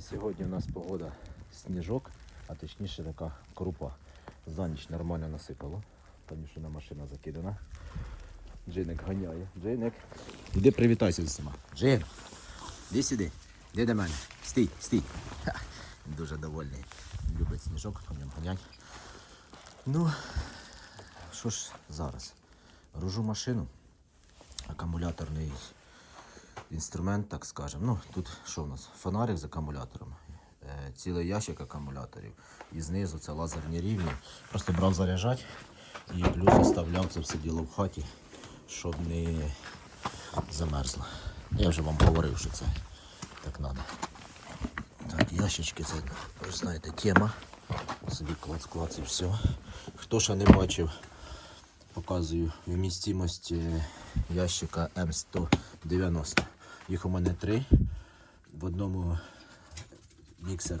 Сьогодні у нас погода сніжок, а точніше така крупа. За ніч нормально насипало. Танюшина машина закидана. Джиник ганяє. Джиник. Іди привітайся з усіма. Джин, іди сюди. Іди до мене. Стій, стій. Ха, Дуже довольний. Любить сніжок, по ньому ганять. Ну, що ж зараз? Гружу машину. Акумуляторний інструмент, так скажемо. Ну, тут що в нас? Фонарик з акумулятором, е, цілий ящик акумуляторів. І знизу це лазерні рівні. Просто брав заряджати і плюс оставляв це все діло в хаті, щоб не замерзло. Я вже вам говорив, що це так треба. Так, ящички це, ви знаєте, тема. Собі клац-клац і все. Хто ще не бачив, показую вмістимость е, ящика М190. Їх у мене три. В одному міксер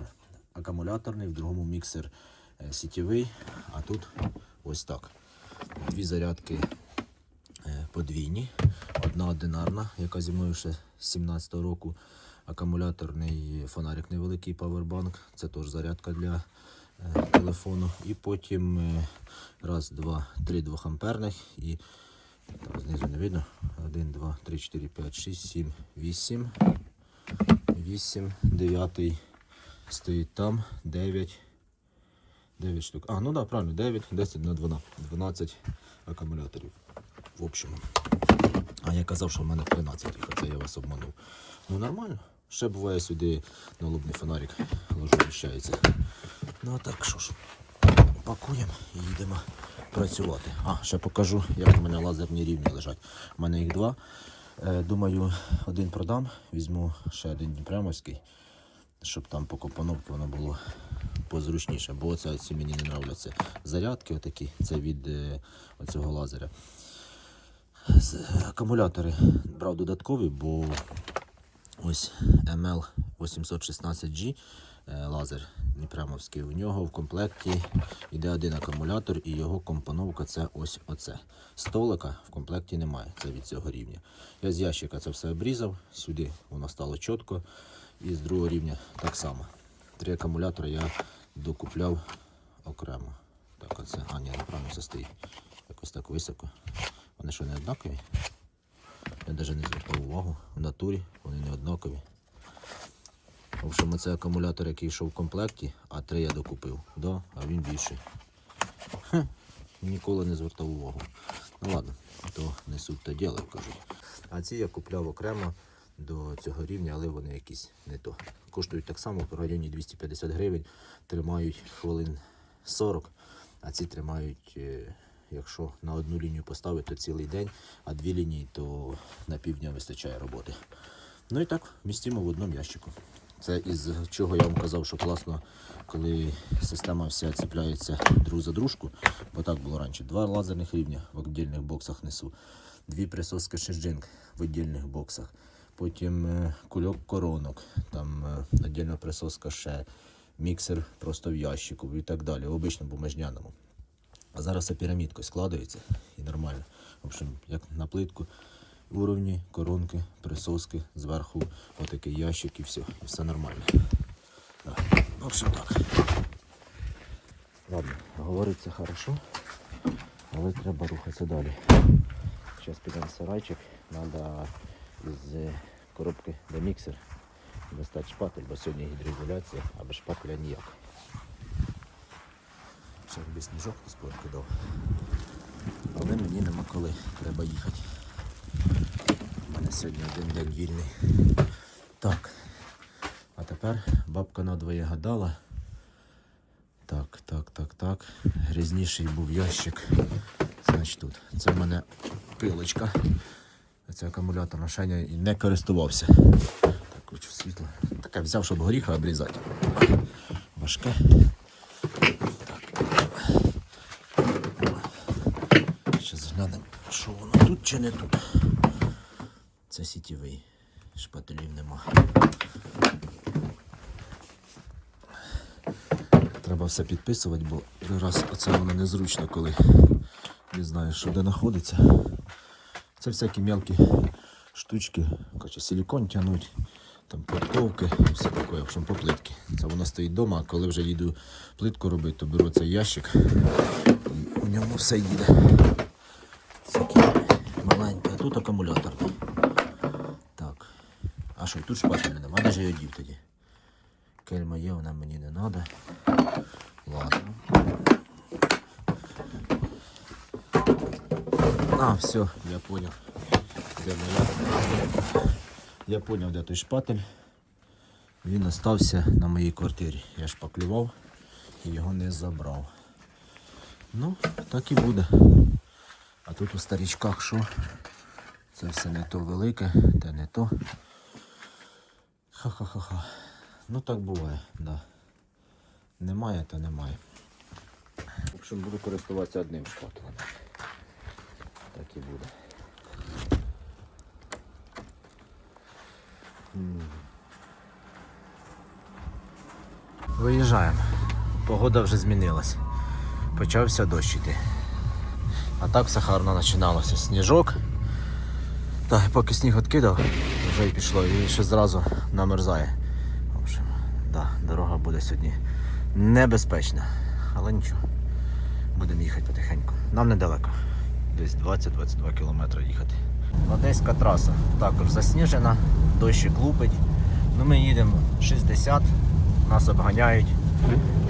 акумуляторний, в другому міксер е, сітєвий, а тут ось так. Дві зарядки е, подвійні. Одна одинарна, яка зі мною ще з 17-го року. Акумуляторний фонарик невеликий Powerbank. Це теж зарядка для е, телефону. І потім раз, два, три двохамперних і знизу не видно. 1, 2, 3, 4, 5, 6, 7, 8. 8, 9 стоїть там, 9. 9 штук. А, ну да, правильно, 9, 10 на 12. 12 акумуляторів. В общому. А я казав, що в мене 13, їх, оце я вас обманув. Ну нормально. Ще буває сюди налобний фонарик ложу вміщається. Ну а так що ж, пакуємо і їдемо працювати. А, ще покажу, як у мене лазерні рівні лежать. У мене їх два. Е, думаю, один продам, візьму ще один Дніпремовський, щоб там по компоновці воно було позручніше. Бо оце ці мені не нравляться. Зарядки отакі, це від е, оцього лазеря. Акумулятори брав додаткові, бо ось ML816G е, лазер Дніпремовський. У нього в комплекті йде один акумулятор і його компоновка це ось оце. Столика в комплекті немає, це від цього рівня. Я з ящика це все обрізав, сюди воно стало чітко. І з другого рівня так само. Три акумулятори я докупляв окремо. Так, оце. А, ні, неправильно це стоїть. Якось так високо. Вони що не однакові? Я навіть не звертав увагу. В натурі вони не однакові. В общем, це акумулятор, який йшов в комплекті, а три я докупив. Да, а він більший. Хе, ніколи не звертав увагу. Ну ладно, то не суть то діло, кажуть. А ці я купляв окремо до цього рівня, але вони якісь не то. Коштують так само в районі 250 гривень, тримають хвилин 40, а ці тримають, е, якщо на одну лінію поставити, то цілий день, а дві лінії, то на півдня вистачає роботи. Ну і так, вмістимо в одному ящику. Це із чого я вам казав, що класно, коли система вся цепляється друг за дружку, бо так було раніше. Два лазерних рівня в віддільних боксах несу, дві присоски шиджинг в віддільних боксах, потім е, кульок коронок, там е, віддільна присоска ще, міксер просто в ящику і так далі, в обичному бумажняному. А зараз все пірамідкою складається і нормально. В общем, як на плитку, уровні, коронки, присоски, зверху отакий ящик і все. І все нормально. Да. В общем так. Ладно, говориться хорошо, але треба рухатися далі. Зараз підемо в сарайчик, треба із е, коробки до міксер достати шпатель, бо сьогодні гідроізоляція, а без шпателя ніяк. Ще би сніжок хтось покидав. Але мені нема коли, треба їхати. Сьогодні один день вільний. Так. А тепер бабка надвоє гадала. Так, так, так, так. Грязніший був ящик. Значить тут. Це в мене пилочка. Це акумуляторна шеня і не користувався. Так, хочу світло. Таке взяв, щоб горіха обрізати. Важке. Зараз глянемо, що воно тут чи не тут. Це сітєвий. Шпателів нема. Треба все підписувати, бо раз оце воно незручно, коли не знаєш, що де знаходиться. Це всякі мелкі штучки, коротше, силікон тягнуть, Там плитковки, все таке, в общем, по плитки. Це вона стоїть вдома, а коли вже їду плитку робити, то беру цей ящик і у ньому все їде. Всякі маленькі, а тут акумуляторний. Що, тут шпателя нема, де ж я його дів тоді? Кельма є, вона мені не треба. Ладно. А, все, я понял. Де моя? Я понял, де той шпатель. Він остався на моїй квартирі. Я шпаклював і його не забрав. Ну, так і буде. А тут у старічках що? Це все не то велике, те не то. Ха-ха-ха-ха. Ну так буває, да. Немає, то немає. В общем, буду користуватися одним шпателем. Так і буде. Виїжджаємо. Погода вже змінилась. Почався дощ іти. А так все гарно починалося. Сніжок. Так, поки сніг відкидав, вже й пішло, і ще зразу намерзає. В общем, да, дорога буде сьогодні небезпечна. Але нічого. Будемо їхати потихеньку. Нам недалеко. Десь 20-22 кілометри їхати. Одеська траса також засніжена, дощик лупить. Ну ми їдемо 60, нас обганяють.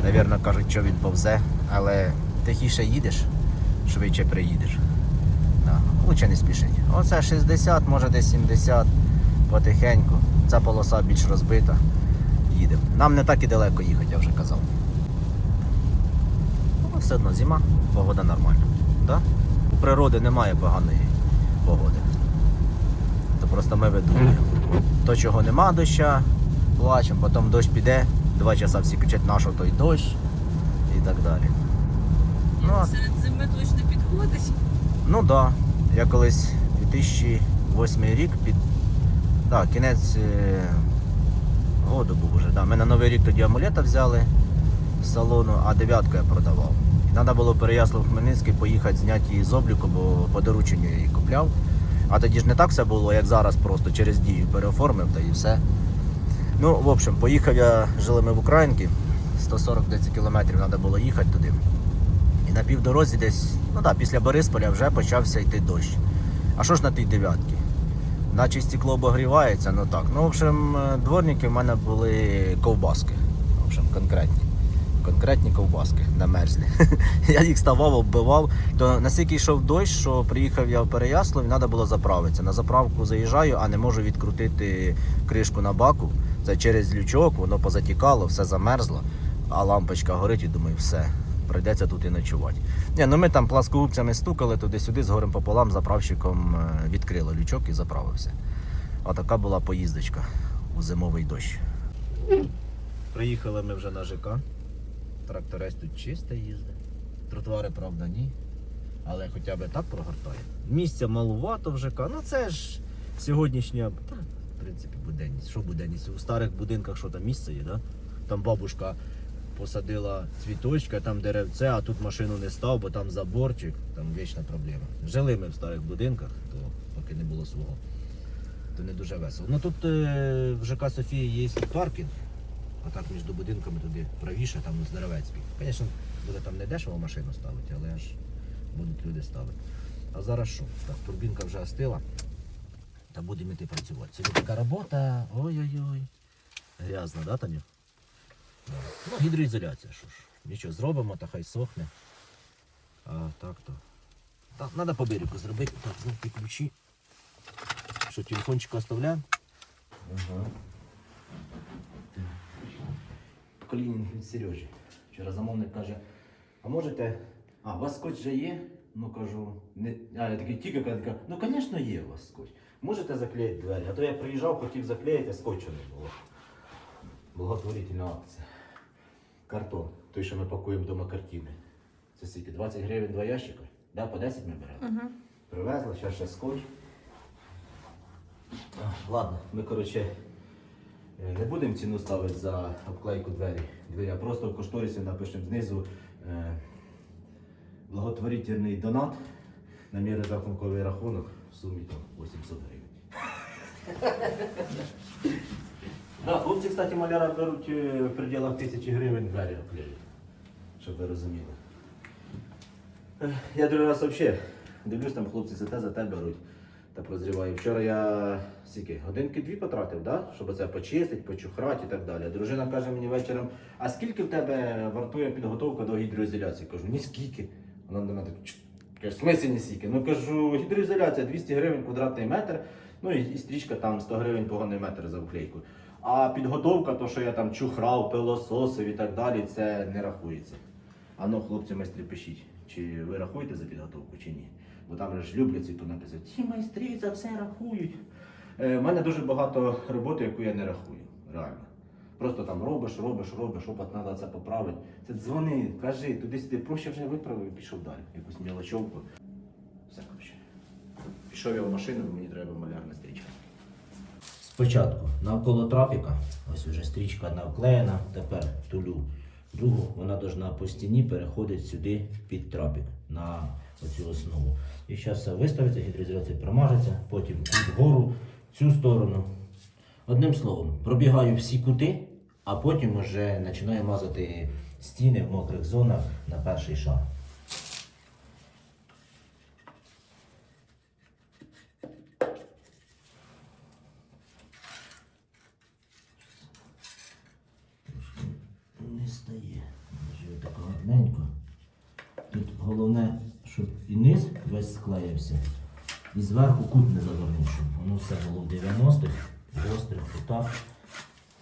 Навірно, кажуть, що він повзе, але тихіше їдеш, швидше приїдеш. Да. Лучше не спішить. Оце 60, може десь 70 потихеньку. Ця полоса більш розбита. Їдемо. Нам не так і далеко їхати, я вже казав. Ну, все одно зима, погода нормальна. Да? У природи немає поганої погоди. То просто ми видумуємо. То, чого нема доща, плачемо, потім дощ піде, два часа всі кричать, на що той дощ і так далі. Ну, а- Серед зими точно підходить. Ну так. Да. Я колись 2008 рік під. Так, кінець е... году був уже. Да. Ми на Новий рік тоді амулета взяли з салону, а дев'ятку я продавав. Треба було Переяслав Хмельницький поїхати зняти її з обліку, бо по дорученню я її купляв. А тоді ж не так все було, як зараз, просто через дію переоформив та і все. Ну, в общем, поїхав я, жили ми в Українці, 140 десь кілометрів треба було їхати туди. І на півдорозі десь, ну так, після Борисполя вже почався йти дощ. А що ж на тій дев'ятці? Наче стекло обогрівається, ну так. Ну, в общем, е, дворники в мене були ковбаски. В общем, конкретні. Конкретні ковбаски намерзлі. Я їх ставав, оббивав. То настільки йшов дощ, що приїхав я в Переяслав і треба було заправитися. На заправку заїжджаю, а не можу відкрутити кришку на баку. Це через лючок, воно позатікало, все замерзло, а лампочка горить і думаю, все, прийдеться тут і ночувати. Ні, ну ми там пласкогубцями стукали туди-сюди, з горем пополам заправщиком е, відкрило лючок і заправився. Отака була поїздочка у зимовий дощ. Приїхали ми вже на ЖК. Тракторець тут чисто їздить. Тротуари, правда, ні. Але хоча б так прогортає. Місця малувато в ЖК. Ну це ж сьогоднішня, та, в принципі, буденність. Що буденність? У старих будинках що там місце є, да? Там бабушка посадила цвіточка, там деревце, а тут машину не став, бо там заборчик, там вічна проблема. Жили ми в старих будинках, то поки не було свого. То не дуже весело. Ну тут е, в ЖК Софія є паркінг. А так між будинками туди правіше, там Здоровецький. Звісно, буде там не дешево машину ставити, але ж будуть люди ставити. А зараз що? Так, турбінка вже остила. Та будемо йти працювати. Сьогодні така робота. Ой-ой-ой. Грязно, да, Таню? Ну, гідроізоляція, що ж. Нічого зробимо, та хай сохне. А так то. Так, треба по берегу зробити. Так, знайти ключі. Що, телефончик оставляємо? Ага. Колінінг від Сережі. Вчора замовник каже, а можете. А, у вас скотч вже є? Ну кажу, не... а я такий тільки каже, ну звісно є у вас скотч. Можете заклеїти двері? А то я приїжджав, хотів заклеїти, а скотчу не було. Благотворительна акція. Картон, той, що ми пакуємо вдома картини. Це скільки? 20 гривень два ящика? Да, по 10 ми беремо. Угу. Привезли, зараз ще скотч. Ладно, ми коротше е, не будемо ціну ставити за обклейку двері. Двері, а просто в кошторисі напишемо знизу е, благотворительний донат на мій розрахунковий рахунок в сумі там 800 гривень. Да, хлопці, кстати, маляра беруть е, в пределах тисячі гривень двері обклеюють. Щоб ви розуміли. Я другий раз взагалі дивлюсь, там хлопці за те, за те беруть та прозріваю. Вчора я скільки, годинки дві потратив, да? щоб це почистити, почухрати і так далі. Дружина каже мені вечором, а скільки в тебе вартує підготовка до гідроізоляції? Кажу, ні скільки. Вона до мене так, «Чш». Каже, в смислі не скільки? Ну кажу, гідроізоляція 200 гривень квадратний метр, ну і, і стрічка там 100 гривень поганий метр за вклейку. А підготовка, то що я там чухрав, пилососив і так далі, це не рахується. А ну, хлопці, майстри, пишіть, чи ви рахуєте за підготовку, чи ні. Бо там ж люблять ці написати, ті майстри за все рахують. Е, У мене дуже багато роботи, яку я не рахую, реально. Просто там робиш, робиш, робиш, опа, треба це поправити. Це дзвони, кажи, туди-сюди, проще вже виправив і пішов далі. Якусь мілочовку. Все коротше. Пішов я в машину, мені треба малярна стрічка. Спочатку навколо трапіка, ось уже стрічка навклеєна, тепер тулю другу, вона должна по стіні переходить сюди під трапік на оцю основу. І зараз все виставиться, гідроізоляція промажеться, потім вгору, цю сторону. Одним словом, пробігаю всі кути, а потім вже починаю мазати стіни в мокрих зонах на перший шар. не стає. Вже так гарненько. Тут головне, щоб і низ весь склеївся, і зверху кут не завернув, щоб воно все було в 90-х, гострих кутах.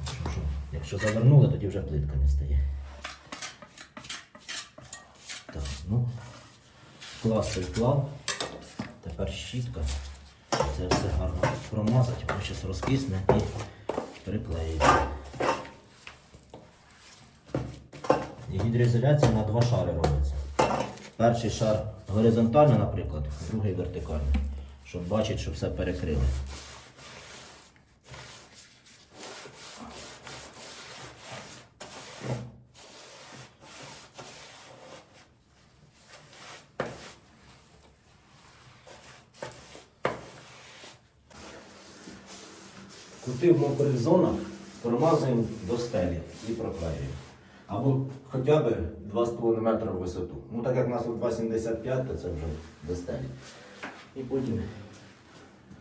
Що, що, якщо завернули, тоді вже плитка не стає. Так, ну, класти вклав. Тепер щітка. Це все гарно промазати, воно зараз розкисне і приклеїться. І гідроізоляція на два шари робиться. Перший шар горизонтально, наприклад, другий вертикально, щоб бачити, що все перекрили. Кути в мокрих зонах промазуємо до стелі і проклеюємо. Або хоча б 2,5 метри в висоту. Ну так як у нас тут 2,75, то це вже достатньо. І потім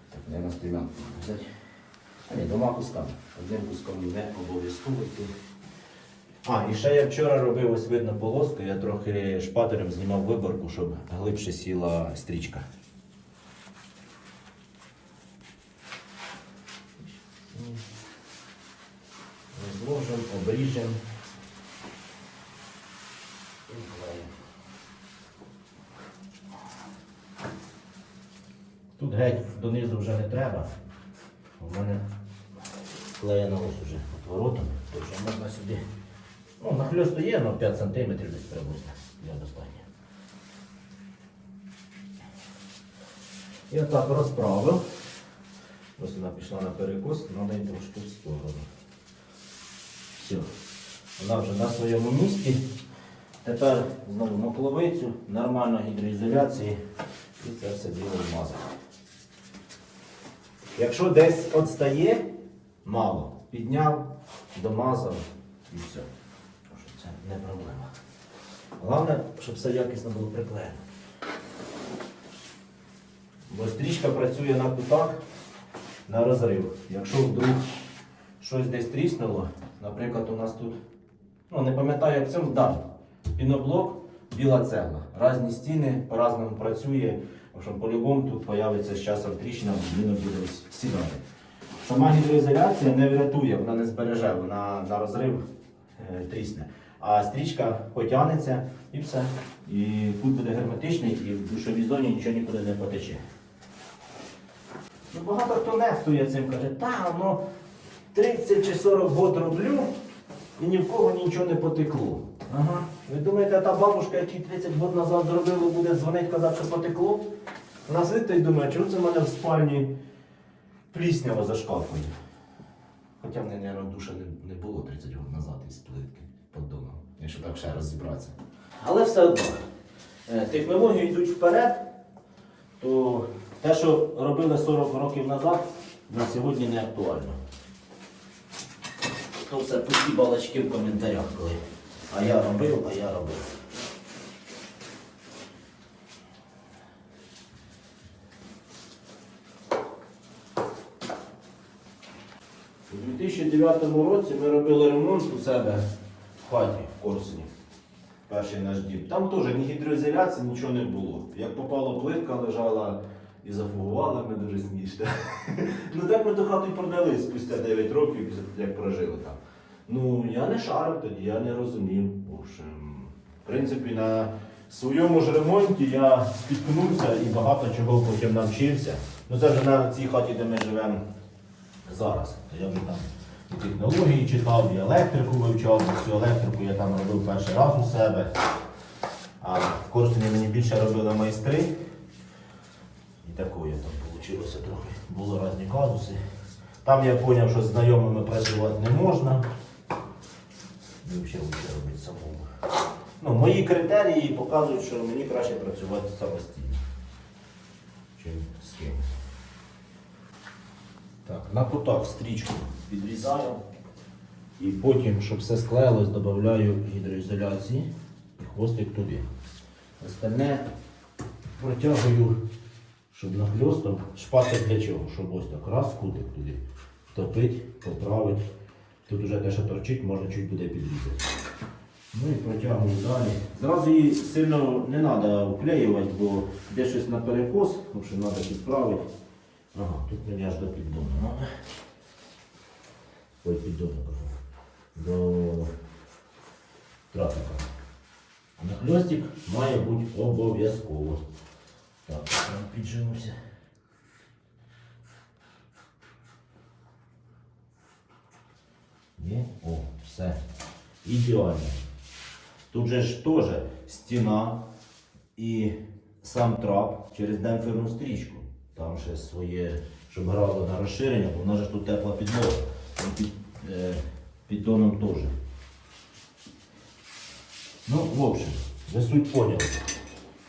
так, я на стрімянку взяти. А ні, двома кусками. Одним куском не обов'язково йти. А, і ще я вчора робив ось видно полоску, я трохи шпатерем знімав виборку, щоб глибше сіла стрічка. Тут геть донизу вже не треба. У мене вклеєно ось уже отворотом, то вже можна сюди. Ну, нахльосту є, але 5 см десь приблизно для достатньо. Я так розправив. Ось вона пішла на перекос, треба її трошки в сторону. Все. Вона вже на своєму місці. Тепер знову макловицю, нормальна гідроізоляції і це все діло вмазати. Якщо десь відстає, мало. Підняв, домазав і все. Це не проблема. Головне, щоб все якісно було приклеєно. Бо стрічка працює на кутах на розрив. Якщо вдруг щось десь тріснуло, наприклад, у нас тут, ну не пам'ятаю, як цьому, да, піноблок, біла цегла. Разні стіни по-разному працює, в общем, по-любому тут появиться з часом тріщина, він буде сідати. Сама гідроізоляція не врятує, вона не збереже, вона на розрив е, трісне. А стрічка потягнеться і все. І кут буде герметичний, і в душовій зоні нічого нікуди не потече. Ну, багато хто нехтує цим, каже, та, ну 30 чи 40 год роблю і ні в кого нічого не потекло. Ага. Ви думаєте, та бабушка, яка 30 років назад зробила, буде дзвонити, казати, що потекло? Вона сидить і думає, чому це в мене в спальні пліснява зашкалкує. Хоча в неї, мабуть, душа не, не було 30 років назад із плитки під домом, якщо так ще розібратися. Але все одно, е, технології йдуть вперед, то те, що робили 40 років назад, на сьогодні не актуально. то все пусті балачки в коментарях, коли. А я робив, а я робив. У 2009 році ми робили ремонт у себе в хаті в Корсуні. Перший наш дім. Там теж ні гідроізоляції, нічого не було. Як попало плитка лежала і зафугували ми дуже смішно. ну так ми ту хату й продали спустя 9 років, як прожили там. Ну, я не шарив тоді, я не розумів. В общем, в принципі, на своєму ж ремонті я спіткнувся і багато чого потім навчився. Ну це вже на цій хаті, де ми живемо зараз. То я вже там і технології читав, і електрику вивчав, всю електрику я там робив перший раз у себе. А в Корсуні мені більше робили майстри. І такое там вийшло трохи. Були різні казуси. Там я зрозумів, що з знайомими працювати не можна. І взагалі лучше робити самому. Ну, мої критерії показують, що мені краще працювати самостійно, чим з кимось. Так, на кутах стрічку відрізаю. І потім, щоб все склеїлось, додаю гідроізоляції і хвостик туди. Остальне протягую, щоб нахльостом. Шпатель для чого? Щоб ось так раз кутик туди. Топить, поправить. Тут вже те, що торчить, можна чуть буде підрізати. Ну і протягую далі. Зразу її сильно не треба вклеювати, бо де щось на перекос, тому що треба підправити. Ага, тут мені аж до піддону. Ой, піддону кажу. До трафіка. Нахльостик має бути обов'язково. Так, там піджимуся. Є? О, все. Ідеально. Тут же ж теж стіна і сам трап через демпферну стрічку. Там ще своє, щоб грало на розширення, бо в нас же тут тепла підлога. Під, е, піддоном теж. Ну, в общем, ви суть поняли.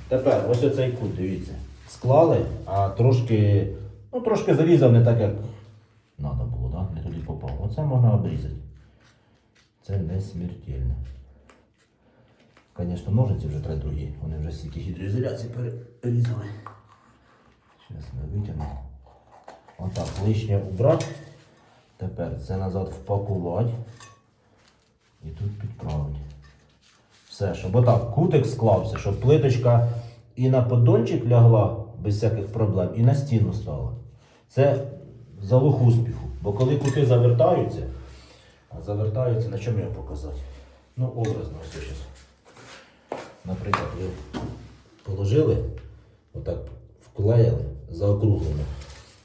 Тепер ось оцей кут, дивіться. Склали, а трошки, ну трошки зарізав не так, як треба було, туди попав. Оце можна обрізати. Це не смертельно. Звісно, ножиці вже треба другі. Вони вже стільки гідроізоляції перерізали. Зараз ми витягнемо. Отак, лишнє убрати. Тепер це назад впакувати. І тут підправити. Все, щоб отак кутик склався, щоб плиточка і на поддончик лягла без всяких проблем, і на стіну стала. Це залог успіху. Бо коли кути завертаються, а завертаються, на чому його показати? Ну, образно все зараз. Наприклад, ви положили, отак вклеїли, заокруглено.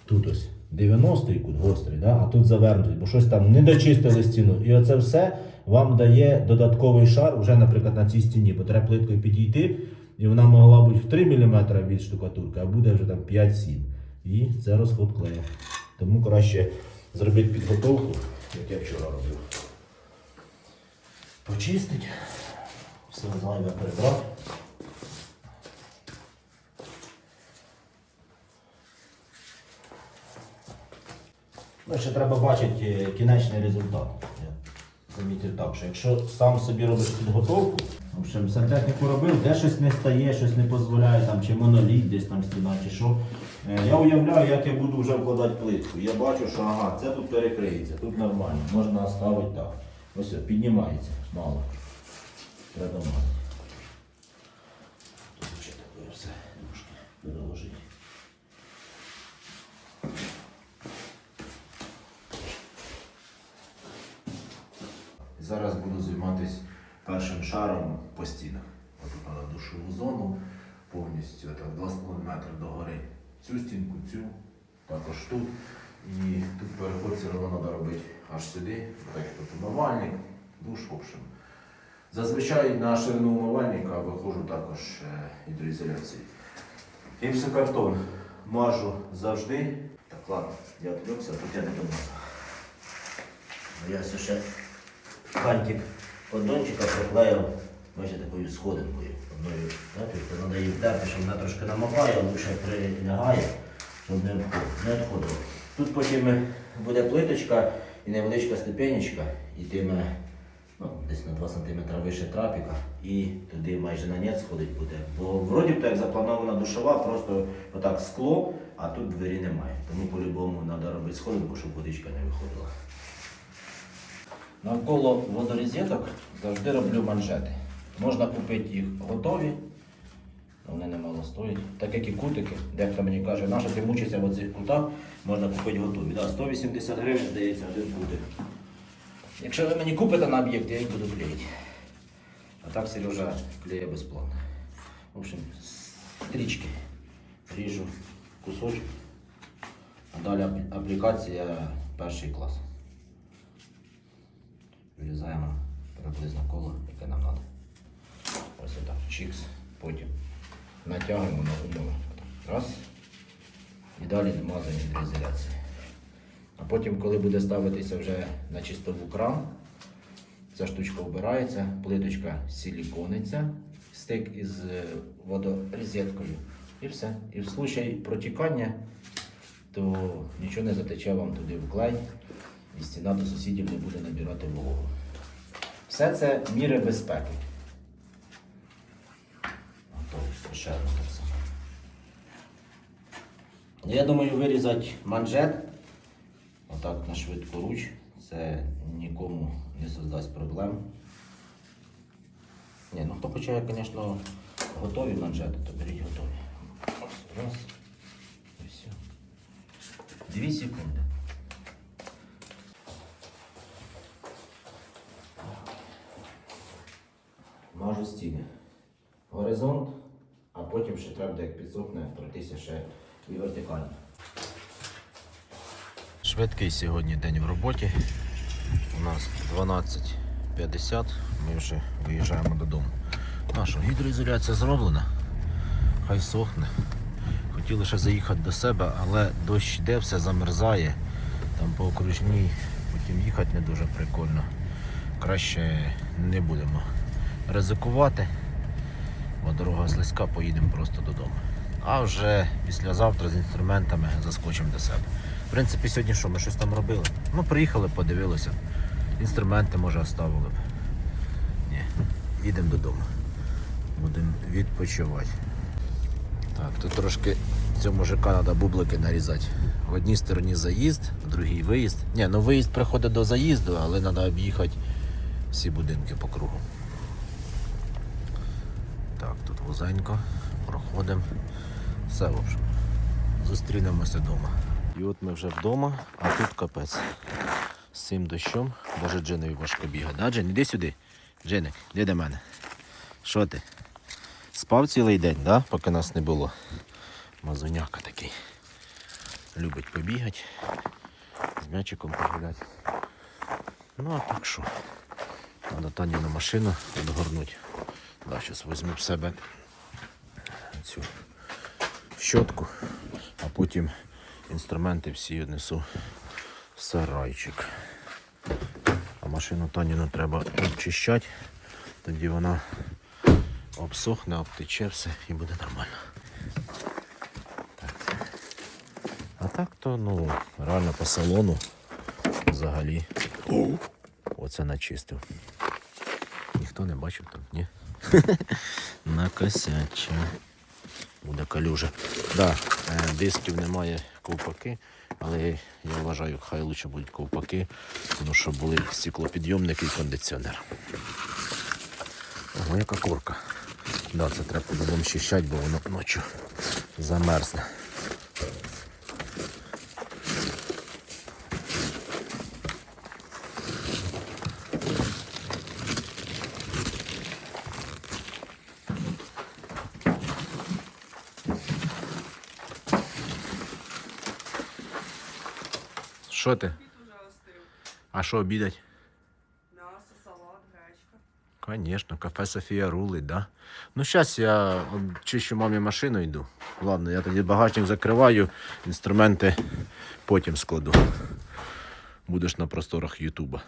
Тут ось 90-й кут гострий, да? а тут завернутий, бо щось там не дочистили стіну. І оце все вам дає додатковий шар вже, наприклад, на цій стіні, бо треба плиткою підійти, і вона могла бути в 3 мм від штукатурки, а буде вже там 5-7. І це розход клею. Тому краще зробити підготовку, як я вчора робив. Почистить, все зайве прибрати. Ну, ще треба бачити е, кінечний результат. Я замітив так, що якщо сам собі робиш підготовку, в общем, сантехніку робив, де щось не стає, щось не дозволяє, там, чи моноліт, десь там стіна, чи що. Е, Я уявляю, як я буду вже вкладати плитку. Я бачу, що ага, це тут перекриється, тут нормально, можна ставити так. Ось піднімається, мало. Треба мати. Тут ще таке все трошки переложити. Зараз буду займатися першим шаром по стінах. Ось Тут треба душову зону повністю так, 2,5 метри догори. Цю стінку, цю, також тут. І тут переход все одно треба робити аж сюди. Так як умивальник, душ, в общем. Зазвичай на ширину умивальника виходжу також е, гідроізоляції. Гіпсокартон мажу завжди. Так, ладно, я відвлекся, тут я не домазав. Я все ще кантик поддончика приклеїв бачите, такою сходинкою. Треба її втерти, щоб вона трошки намагає, лише прилягає, щоб не відходило. Тут потім буде плиточка і невеличка ступенечка, йтиме ну, десь на 2 см вище трапіка, і туди майже на нет сходить буде. Бо вроді б так запланована душова, просто отак скло, а тут двері немає. Тому по-любому треба робити сходинку, щоб водичка не виходила. Навколо водорозеток завжди роблю манжети. Можна купити їх готові, вони немало стоять. Так як і кутики, дехто мені каже, нащо ти мучишся в оцих кутах, можна купити готові. Да, 180 гривень, здається, один кутик. Якщо ви мені купите на об'єкт, я їх буду клеїти. А так Сережа клеє безплатно. В общем, стрічки ріжу кусочок, а далі аплікація перший клас. Вирізаємо приблизно коло, яке нам треба. Ось отак. Чікс. Потім натягуємо на умови. Раз. І далі намазуємо ізоляції. А потім, коли буде ставитися вже на чистову кран, ця штучка вбирається, плиточка силікониться, стик із е, водорозеткою. І все. І в случаї протікання, то нічого не затече вам туди в клей, і стіна до сусідів не буде набирати вологу. Все це міри безпеки. Ще само. Я думаю, вирізати манжет отак на швидку руч. Це нікому не создасть проблем. Ні, ну хто хоче, звісно, готові манжети, то беріть готові. Ось, Раз. І все. Дві секунди. Мажу стіни. Горизонт, потім ще треба, як підсохне, пройтися ще і вертикально. Швидкий сьогодні день в роботі. У нас 12.50, ми вже виїжджаємо додому. Наша гідроізоляція зроблена, хай сохне. Хотіли ще заїхати до себе, але дощ йде, все замерзає. Там по окружній, потім їхати не дуже прикольно. Краще не будемо ризикувати, бо дорога слизька, поїдемо просто додому. А вже післязавтра з інструментами заскочимо до себе. В принципі, сьогодні що, ми щось там робили? Ну, приїхали, подивилися. Інструменти, може, оставили б. Ні, їдемо додому. Будемо відпочивати. Так, тут трошки цього мужика треба бублики нарізати. В одній стороні заїзд, в другій виїзд. Ні, ну виїзд приходить до заїзду, але треба об'їхати всі будинки по кругу. Так, тут вузенько, проходимо. Все, в общем. Зустрінемося вдома. І от ми вже вдома, а тут капець. З цим дощом, даже Дженові важко бігати. Да, Джен, іди сюди. Дженик, іди до мене. Що ти? Спав цілий день, да? поки нас не було. Мазуняка такий. Любить побігати, з м'ячиком погуляти. Ну а так що? Треба Тані на машину відгорнути. Да, зараз візьму в себе цю щотку, а потім інструменти всі віднесу в сарайчик. А машину Таніну треба обчищати, тоді вона обсохне, обтече все і буде нормально. Так. А так то ну, реально по салону взагалі. Оце начистив. Ніхто не бачив там, ні? Накосяча. Буде калюжа. Да, е, дисків немає ковпаки, але я вважаю, хай лучше будуть ковпаки, тому що були стеклопідйомники і кондиціонер. Ого, яка корка. Да, це треба по-любому щищати, бо воно ночі замерзне. Що ти? А що обідать? М'ясо, салат, гречка. Конечно, кафе Софія рулить, да? Ну, зараз я чищу мамі машину йду. Ладно, я тоді багажник закриваю, інструменти потім складу. Будеш на просторах Ютуба.